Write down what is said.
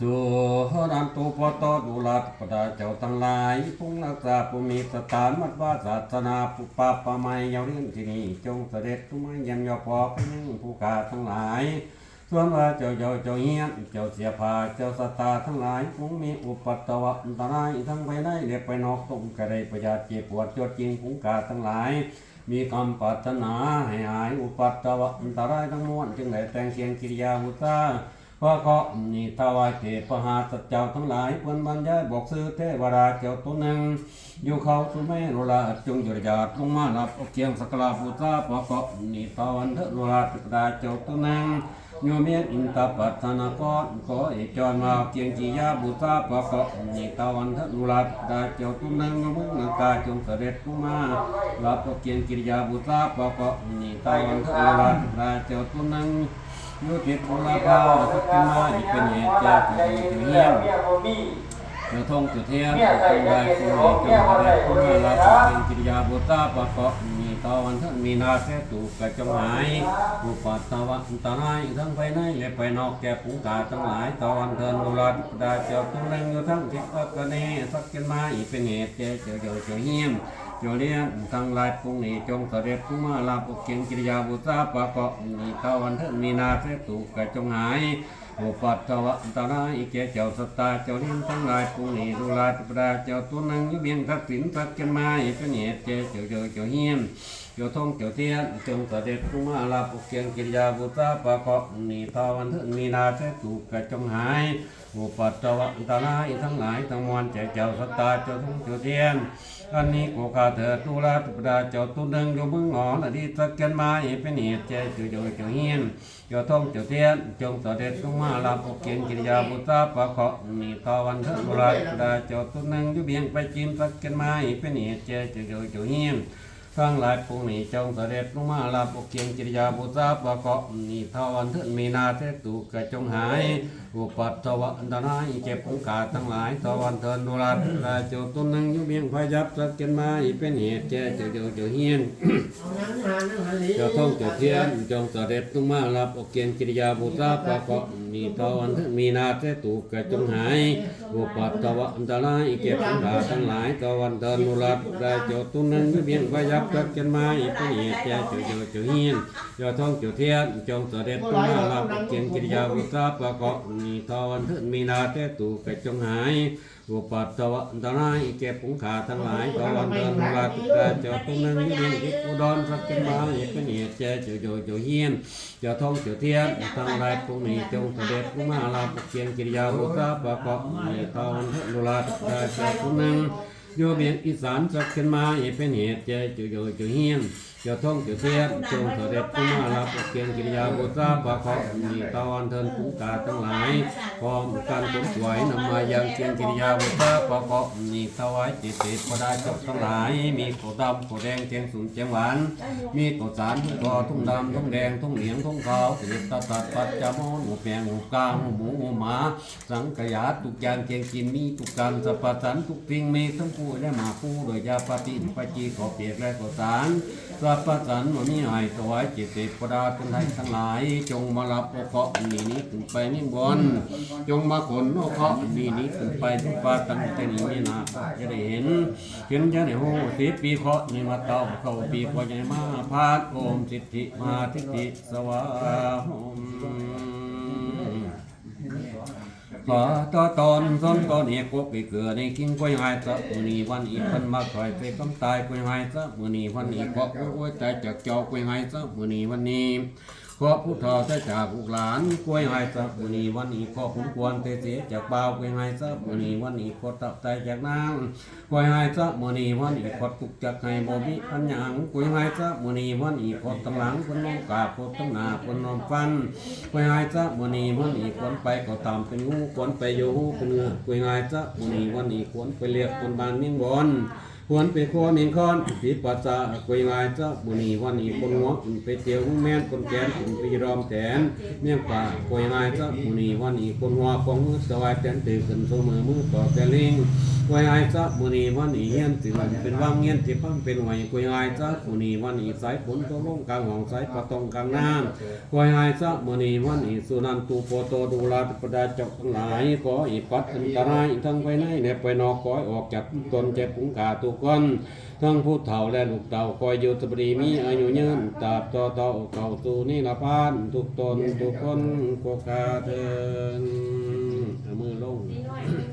สุรันตุปโตดุลัตปดาเจ้าทั้งหลายพุงรักษาภูมิสถานวัดวาศาสนาปุปปาปะไมยยาเรื่องที่นี่จงเสด็จทุมันยันยอพอไปยังผู้กาทั้งหลาย ส่วนว่าเจ้าเจ้าเจ้าเฮียนเจ้าเสียผาเจ้าสตาทั้งหลายคงมีอุปัตตวะอันตรายทั้งไปได้เรียบไปนอกตมกระไดประหยัดเจ็บปวดจดจริงผู้กาทั้งหลายมีคำปรารถนาให้หายอุปัตตวะอันตรายทั้งมวลจึงได้แต่งเสียงกิริยาหุตา พระเขานี่ทวายเทพหาสัจเจ้าทั้งหลายเพื่อนบรรยายบอกซื้อเทวราเจ้าตัวหนึ่งอยู่เขาสุเมรุลาจงยุดหยาดลงมานับเอาเกียงสกลาภูตาพระเขานี่ทวันเทรุลาติดาเจ้าตัวหนึ่งโยเมียนอินตาปัตนากรขอเอจรมาเกียงจียาบูตาเพระเขานี่ทวันเทรุลาติดาเจ้าตัวหนึ่งโยมึงนกาจงเสด็จลงมารับเอาเกียงกิริยาบูตาเพระเขานี่ทวันเทรุลาติดาเจ้าตัวหนึ่ง ยุติภุลาภาสักกิมาอีกเป็นเหตุจากจุดจุดเฮียมเจ้าทงจุดเทียนจุดได้คุยจุดอะไรคุยลาเป็นกิริยาบุตรปะกาะมีตาวันทั้งมีนาเสตุกระจงหายอุปัตตวะอันตรายทั้งไปในและไปนอกแก่ปุงกาทั้งหลายตาวันเทินนุรัตดาเจ้าตุ้งเร่งอยู่ทั้งทิศกเนสักกิมาอีกเป็นเหตุเจ้าเจ้าเจ้าเจ้าเฮียม โยเลียนทั้งหลายปุงนี้จงเสด็จผู้มาลาปุกเกียงกิริยาบุตรปะเกาะมีตาวันเทิงมีนาเสตุกะจงหายอุปัตตวะอันตรายอีเกเจ้าสตาเจ้าเลี้ยงทั้งหลายผู้นี้ดูแลตุปดาเจ้าตัวนังยุเบียงทักษิณทักกันมาอีเป็นเหตุเจ้าเจ้าเจ้าเจ้าเฮียมเจ้าทงเจ้าเทียนจงเสด็จผู้มาลาปุกเกียงกิริยาบุตรปะเกาะนีทาวันเถิดมีนาเสตุกะจงหาย อุปัตตวะอันตรายทั้งหลายทั้งมวลเจ้าเจ้าสตาเจ้าทองเจ้าเทียนอันนี้กูขาเถิดดูแลตุปดาเจ้าตัวนังอยู่มึงหอนอดีตทักกันมาอีเป็นเหตุเจ้าเจ้าเจ้าเจ้าเฮียมเจ้าทองเจ้าเทียนจงเสดเด็จลงมาลาปกเกียงกิริยาบุตรปะเคาะมีทอวันเถิดโบราณดาเจ้าตุนังอยุเบียงไปจิมสักกันมาอีเป็นเหตุเจ้าเจ้าเจ้าเจ้าเฮียมทั้งหลายพวกนี้จงเสด็จลงมาลาปกเกียงกิริยาบุตรปะเคาะมีทอวันเถิดมีนาเทตุกระจงหาย อุปัตตวะอันตรายเจ็บองกาทั้งหลายทวันเถิดโบราณดาเจ้าตุนังยุเบียงพยับสักกันมาอีเป็นเหตุเจ้าเจ้าเจ้าเจ้าเฮียมเจ้าทองเจ้าเทียนจงเสด็จลงมารับออกเกียนกิริยาบุตรปะเกาะมีตะวันมีนาเตตุกะจงหายอุปัตตวะอันตรายเก็บอันดาทั้งหลายตะวันเดินนุรัตได้เจ้าตุนังเบียงพยับกัดกันมาอีเป็นเหตุเจ้าเจ้าเจ้าเจ้าเฮียนเจ้าทองเจ้าเทียนจงเสด็จลงมารับออกเกียนกิริยาบุตรปะเกาะมีตะวันมีนาเตตุกกระจงหายอุปัตตวะอันตรายเก็บผงขาทั้งหลายตะวันเดินนุรัตได้เจ้าตุนังเบียงอิอุดรสักกันมาอีกเป็นเหตุเจ้าเจ้าเจ้าเจ้าเฮียนเจ้าทองเจ้าเทียนทั้งหลายพวกนี้จงเสด็จลงมาลาปกเกียงกิริยาบุตรปะเกาะมีทองเทนุราชได้เจ้าผู้นึงโยเบียงอีสานสักขึ้นมาอีเป็นเหตุเจ้าเจ้าเจ้าเจ้าเฮียนเจ้าทองเจ้าเทียนจงเสด็จลงมาลาปกเกียงกิริยาบุตรปะเกมีตอนเทินผู้กาทั้งหลายพร้อมกันผลสวยนำมายังเกียงกิริยาบุตรปะเกมีถวายจิตติพระได้จบทั้งหลาย มีโกดำโกแดงเจียงสูงเจียงหวาน มีตัวสารทุกกอทุ่งดำทุ่งแดงทุ่งเหลียงทุ่งขาวสิริตตัดปัจจามอนหมูแปงหมูกลาหมูหมูหมูหมา สังกยาทุกอย่างเกียงกินมีทุกการสัพพสันทุกสิ่งมีทั้งผู้และหมาผู้โดยยาปฏิปจีขอเปียกและขอสารสัพพสันวันนี้หายถวายจิตติปดาเป็นไทยทั้งหลาย จงมารับโอเคราะห์อันนี้นี้ถึงไปนิบนจงมาขนโอเคราะห์อันนี้นี้ถึงไปทุกปาตันจะนี้นี่นาจะได้เห็นเห็นจะได้โหสิปีเคราะห์นี่มาเต้าเข้าปีกว่าใหญ่มาพาดโอมสิทธิมาทิฏฐิสวาหม ขอต่อตอนส้นก็เนี่ยกไปเกลือในกิ้งกล้วยหายซะมือนี้วันอีกพันมาคอยไปกำตายกล้วยหายซะมือนี้วันอีกเกาะกล้วยตายจากเจ้ากล้วยหายซะมือนี้วันนี้ ขอผู้ทอได้จากลูกหลานกล้วยหายซับมือนี้วันนี้ขอขุนควรเตเสียจากบ่ากล้วยหายซับมือนี้วันนี้ขอตับใจจากนางกล้วยหายซับมือนี้วันนี้ขอตุกจากให้บ่มีอันหยังกล้วยหายซับมือนี้วันนี้ขอตั้งหลังคนน้องกาบขอตั้งหน้าคนน้องฟันกล้วยหายซับมือนี้วันนี้ควรไปก็ตามเป็นงูควรไปอยู่หูเป็นเนื้อกล้วยหายซับมือนี้วันนี้ควรไปเรียกคนบานมิ่งบน ควรไปครัวเมียงคอนผิดปัสสะกวยงายเจ้าบุนีวันนี้คนหัวไปเตียวแม่นคนแกนไปรอมแตนเมี่ยงป่ากวยงายเจ้าบุนีวันนี้คนหัวของมือสวายแตนตื่นขึ้นเสมอมือต่อแต่ลิง กวยงายเจ้าบุนีวันนี้เฮียนตื่นเป็นว่างเงียนที่พังเป็นไหวกวยงายเจ้าบุนีวันนี้สายฝนตกลงกลางห้องสายปะตองกลางน้ำกวยงายเจ้าบุนีวันนี้สุนันตูโปโตดูลาปดาจกทั้งหลายขออีปัดอันตรายทั้งไปในเนไปนอกขอให้ออกจากตนเจ็บปุงกาตุกอนทั้งผู้เฒ่าและลูกเต่าคอยอยู่สบรีมีอายุยืนตราบต่อเต่าเก่าสู่นิรพานทุกตนทุกคนกกาเดินมือลง